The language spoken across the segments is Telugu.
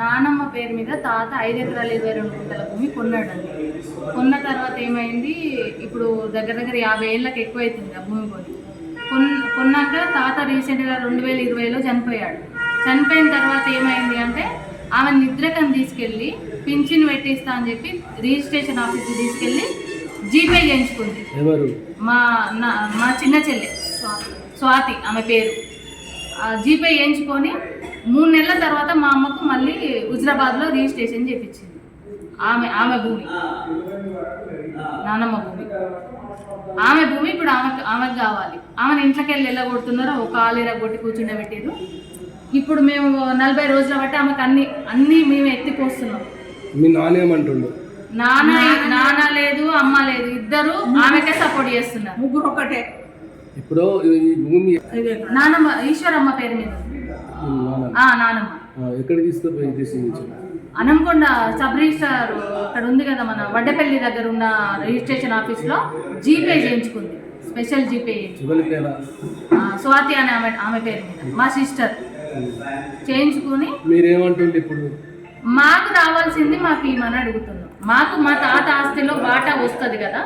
నానమ్మ పేరు మీద తాత ఐదు ఎకరాలు ఇరవై రెండు గుంటల భూమి కొన్నాడండి. కొన్న తర్వాత ఏమైంది? ఇప్పుడు దగ్గర దగ్గర యాభై ఏళ్ళకి ఎక్కువ అవుతుంది ఆ భూమి కొని. కొన్ కొన్నాక తాత రీసెంట్గా రెండు వేల ఇరవైలో చనిపోయాడు. చనిపోయిన తర్వాత ఏమైంది అంటే ఆమె నిద్రకం తీసుకెళ్ళి పింఛన్ పెట్టిస్తా అని చెప్పి రిజిస్ట్రేషన్ ఆఫీస్కి తీసుకెళ్ళి జీపే చేయించుకుంది. ఎవరు? మా నా మా చిన్న చెల్లె స్వాతి ఆమె పేరు. జీపే వేయించుకొని మూడు నెలల తర్వాత మా అమ్మకు మళ్ళీ హుజరాబాద్లో రిజిస్ట్రేషన్ చేయించింది ఆమె ఆమె భూమి. నానమ్మ భూమి. ఆమె భూమి ఇప్పుడు ఆమెకు ఆమెకు కావాలి. ఆమెను ఇంట్లోకి వెళ్ళి వెళ్ళగొడుతున్నారో ఒక ఆలేర కొట్టి కూర్చుండబెట్టారు. ఇప్పుడు మేము నలభై రోజుల బట్టి ఆమెకు అన్ని అన్నీ మేము ఎత్తిపోస్తున్నాం మీ నాన్నేమంటుండు నాన్న నాన్న లేదు అమ్మ లేదు. ఇద్దరు ఆమెకే సపోర్ట్ చేస్తున్నారు. ముగ్గురు ఒకటే. ఇప్పుడు ఈ భూమి నానమ్మ ఈశ్వరమ్మ పేరు మీద. నానమ్మ. ఎక్కడ తీసుకుపోయి తీసుకొచ్చారు? అనంకొండ సబ్ రిజిస్టార్ అక్కడ ఉంది కదా మన వడ్డపల్లి దగ్గర ఉన్న రిజిస్ట్రేషన్ ఆఫీస్లో జీపే చేయించుకుంది. స్పెషల్ జీపే స్వాతి అనే ఆమె ఆమె పేరు మీద. మా సిస్టర్. చేయించుకుని మీరేమంటుండే ఇప్పుడు? మాకు రావాల్సింది మాకు ఇవ్వమని అడుగుతున్నాం. మాకు మా తాత ఆస్తిలో వాటా వస్తుంది కదా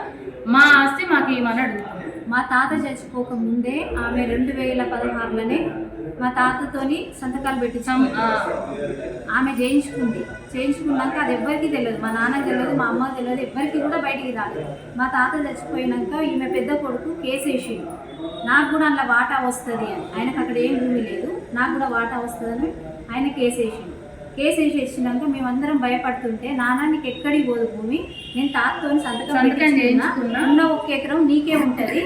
మా ఆస్తి మాకు ఇవ్వమని అడుగుతున్నాం. మా తాత చచ్చిపోక ముందే ఆమె రెండు వేల పదహారులోనే మా తాతతోని సంతకాలు పెట్టించాం. ఆమె చేయించుకుంది చేయించుకున్నాక అది ఎవ్వరికీ తెలియదు. మా నాన్నకి తెలియదు మా అమ్మకి తెలియదు ఎవ్వరికి కూడా బయటికి రాలేదు. మా తాత చచ్చిపోయినాక ఈమె పెద్ద కొడుకు కేసు వేసిండు నాకు కూడా అందులో వాటా వస్తుంది అని. ఆయనకు అక్కడ ఏం భూమి లేదు. నాకు కూడా వాటా వస్తుందని ఆయన కేసు వేసిండు కేసు వేసి వేసినాక మేమందరం భయపడుతుంటే నాన్న నీకు ఎక్కడికి పోదు భూమి? నేను తాతతో సంతకం. ఉన్న ఒక్క ఎకరం నీకే ఉంటుంది.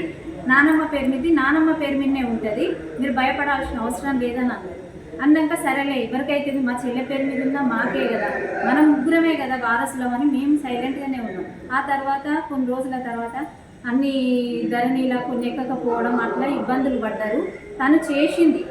నానమ్మ పేరు మీద నానమ్మ పేరు మీదనే ఉంటుంది. మీరు భయపడాల్సిన అవసరం లేదని అన్నారు అన్నాక సరేలే ఎవరికైతే మా చెల్లె పేరు మీద ఉందా మాకే కదా. మనం ముగ్గురమే కదా వారసులం అని మేము సైలెంట్గానే ఉన్నాం. ఆ తర్వాత కొన్ని రోజుల తర్వాత అన్ని ధరణిలా కొన్ని ఎక్కకపోవడం అట్లా ఇబ్బందులు పడ్డారు. తను చేసింది.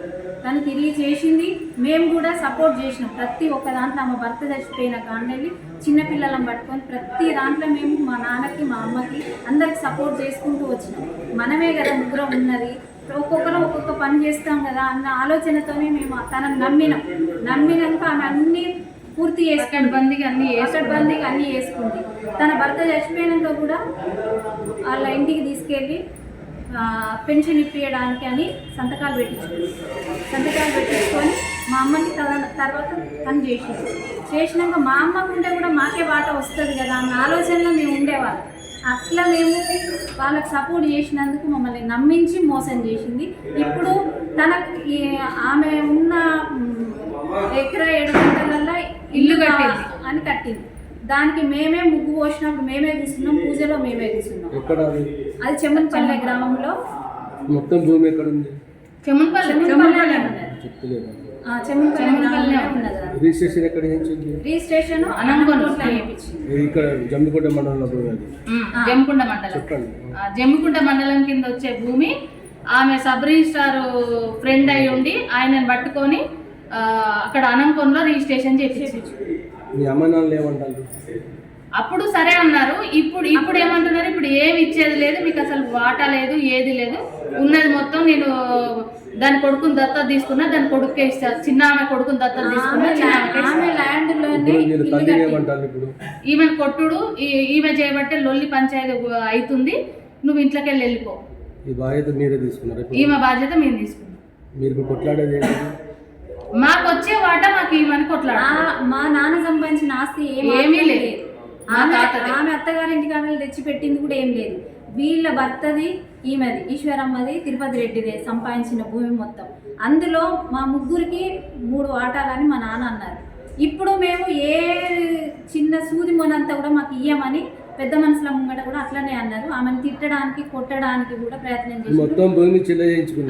తను తిరిగి చేసింది. మేము కూడా సపోర్ట్ చేసినాం. ప్రతి ఒక్క దాంట్లో ఆమె భర్త చచ్చిపోయిన కాండెళ్ళి చిన్నపిల్లలను పట్టుకొని ప్రతి దాంట్లో మేము మా నాన్నకి మా అమ్మకి అందరికి సపోర్ట్ చేసుకుంటూ వచ్చినాం. మనమే కదా ముగ్గురం ఉన్నది. ఒక్కొక్కరు ఒక్కొక్క పని చేస్తాం కదా అన్న ఆలోచనతోనే మేము తనని నమ్మినాం. నమ్మినాక ఆమె అన్ని పూర్తి చేసుకుంది. బందీకి అన్ని బందీకి అన్ని వేసుకుంది తన భర్త చచ్చిపోయినాక కూడా వాళ్ళ ఇంటికి తీసుకెళ్ళి పెన్షన్ ఇప్పించడానికి అని సంతకాలు పెట్టించుకుంది సంతకాలు పెట్టించుకొని మా అమ్మకి తర్వాత తను చేసింది. చేసినాక మా అమ్మకు ఉంటే కూడా మాకే వాట వస్తుంది కదా అన్న ఆలోచనలో మేము ఉండేవాళ్ళం. అట్లా మేము వాళ్ళకి సపోర్ట్ చేసినందుకు మమ్మల్ని నమ్మించి మోసం చేసింది. ఇప్పుడు తన ఆమె ఉన్న ఎకరా ఏడు గంటలల్లో ఇల్లు కట్టింది. అని కట్టింది. దానికి మేమే ముగ్గు పోసినప్పుడు మేమే కూర్చున్నాం పూజలో మేమే కూర్చున్నాం అది చెమ్మన్పల్లె గ్రామంలో. మొత్తం భూమి ఎక్కడ ఉంది గ్రామంలో ఉన్నది. అది. రిజిస్ట్రేషన్ ఎక్కడ చేయించింది? రిజిస్ట్రేషన్ ఇది ఇక్కడ జమ్మికోట మండలంలో భూమి అది. జమ్మికుంట మండలం. చెప్పండి. ఆ, జమ్మికుంట మండలం కింద వచ్చే భూమి ఆమె సబ్ రిజిస్టార్ ఫ్రెండ్ అయి ఉండి ఆయనను పట్టుకొని అక్కడ అనంకొండలో రిజిస్ట్రేషన్ చేపించు మీ అమ్మ నాన్నలు ఏమంటారు? అప్పుడు సరే అన్నారు. ఇప్పుడు ఇప్పుడు ఏమంటున్నారు? ఇప్పుడు ఏమి ఇచ్చేది లేదు మీకు అసలు వాటా లేదు ఏది లేదు. ఉన్నది మొత్తం నేను దాని కొడుకుని దత్తత తీసుకున్నా దాని కొడుకే ఇస్తా. చిన్న ఆమె కొడుకుని దత్తత తీసుకున్నా ఈమెను కొట్టుడు ఈ- ఈమె చేయబట్టే లొల్లి పంచాయతీ అవుతుంది. నువ్వు ఇంట్లోకి వెళ్ళి వెళ్ళిపో. ఈ బాధ్యత మీరే తీసుకున్నారు ఇప్పుడు? ఈమె బాధ్యత మేము తీసుకున్నాం. మీరు కొట్లాడేది మాకు వచ్చే వాటా మాకు ఈమెను కొట్లాడు ఆ- మా నాన్న సంపాదించిన ఆస్తి ఏమీ లేదు. మా ఆమె అత్తగారింటి కాడలు తెచ్చి పెట్టింది కూడా ఏం లేదు. వీళ్ళ భర్తది ఈమెది ఈశ్వరమ్మది తిరుపతి రెడ్డిది సంపాదించిన భూమి మొత్తం. అందులో మా ముగ్గురికి మూడు వాటాలని మా నాన్న అన్నారు. ఇప్పుడు మేము ఏ చిన్న సూది మొనంతా కూడా మాకు ఇయ్యమని పెద్ద మనుషుల ముంగట కూడా అట్లనే అన్నారు. ఆమెను తిట్టడానికి కొట్టడానికి కూడా ప్రయత్నం చేసి మొత్తం భూమి.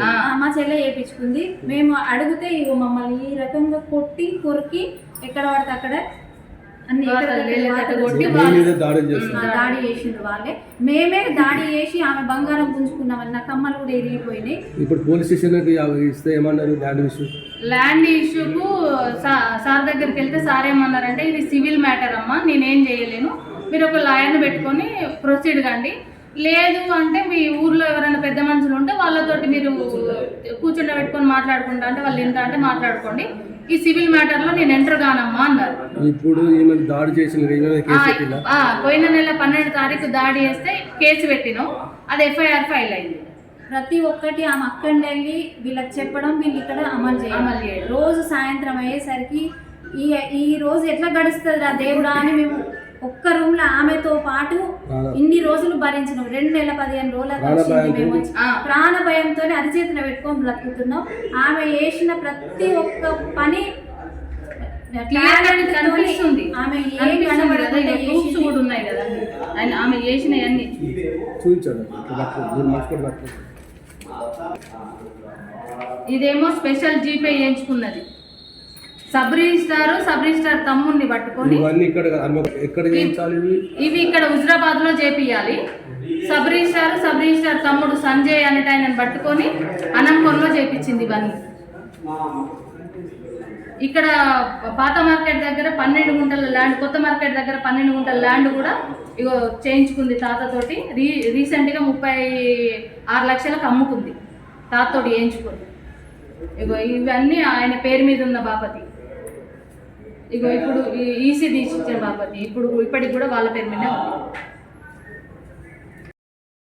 ఆ, మా చెల్లె చేయించుకుంది. మేము అడిగితే ఇగో మమ్మల్ని ఈ రకంగా కొట్టి కొరికి ఎక్కడ పడితే అక్కడ దాడి చేసిండ్రు వాళ్ళే. మేమే దాడి చేసి ఆమె బంగారం పుంజుకున్నామని నా కమ్మలు కూడా ఇరిగిపోయినాయి. ఇప్పుడు పోలీస్ స్టేషన్కి ఇస్తే ఏమన్నారు? ల్యాండ్ విషయం ల్యాండ్ ఇష్యూకు సార్ దగ్గరికి వెళ్తే సార్ ఏమన్నారంటే ఇది సివిల్ మ్యాటర్ అమ్మా నేనేం చేయలేను. మీరు ఒక లాయర్ని పెట్టుకొని ప్రొసీడ్ కండి. లేదు అంటే మీ ఊర్లో ఎవరైనా పెద్ద మనుషులు ఉంటే వాళ్ళతోటి మీరు కూర్చుండ. పెట్టుకొని మాట్లాడుకుంటా అంటే వాళ్ళు ఎంత అంటే మాట్లాడుకోండి. ఈ సివిల్ మ్యాటర్లో నేను ఎంటర్ కానమ్మా అన్నారు. ఇప్పుడు దాడి చేసిన పోయిన నెల పన్నెండు తారీఖు దాడి చేస్తే కేసు పెట్టినాం. అది ఎఫ్ఐఆర్ ఫైల్ అయింది. ప్రతి ఒక్కటి ఆమె అక్కడి వెళ్ళి వీళ్ళకి చెప్పడం వీళ్ళు ఇక్కడ అమలు చేయాలి. అమలు చేయడం. రోజు సాయంత్రం అయ్యేసరికి ఈ ఈ రోజు ఎట్లా గడుస్తుంది రా దేవుడా అని మేము ఒక్క రూమ్లో ఆమెతో పాటు ఇన్ని రోజులు భరించినాం. రెండు నెలల పదిహేను రోజులకు ప్రాణ వచ్చింది భయంతో? అరిచేతిలో పెట్టుకొని బ్రతుకుతున్నాం. ఆమె చేసిన ప్రతి ఒక్క పని క్లియర్గా మీకు కనిపిస్తుంది ఆమె. కూడా ఉన్నాయి కదా. ఆమె చూపించాడు. ఇదేమో స్పెషల్ జీపే చేయించుకున్నది. సబ్ రిజిస్టార్ సబ్ రిజిస్టార్ తమ్ముడిని పట్టుకొని ఇవన్నీ ఇక్కడ ఆమె ఎక్కడ చేయించాలి ఇవి? ఇక్కడ హుజరాబాద్లో చేపియాలి సబ్ రిజిస్టార్ సబ్ రిజిస్టార్ తమ్ముడు సంజయ్ అనేట ఆయనను పట్టుకొని అనంకొండలో చేపించింది ఇవన్నీ. ఇక్కడ పాత మార్కెట్ దగ్గర పన్నెండు గుంటల ల్యాండ్ కొత్త మార్కెట్ దగ్గర పన్నెండు గుంటల ల్యాండ్ కూడా ఇగో చేయించుకుంది తాతతోటి. రీ రీసెంట్గా ముప్పై ఆరు లక్షలకు అమ్ముకుంది. తాతతోటి చేయించుకుంది ఇగో ఇవన్నీ ఆయన పేరు మీద ఉన్న బాపతి. ఇగో ఇప్పుడు ఈసీ తీసిచ్చిన బాపతి. ఇప్పుడు ఇప్పటికి కూడా వాళ్ళ పేరు మీదే ఉంది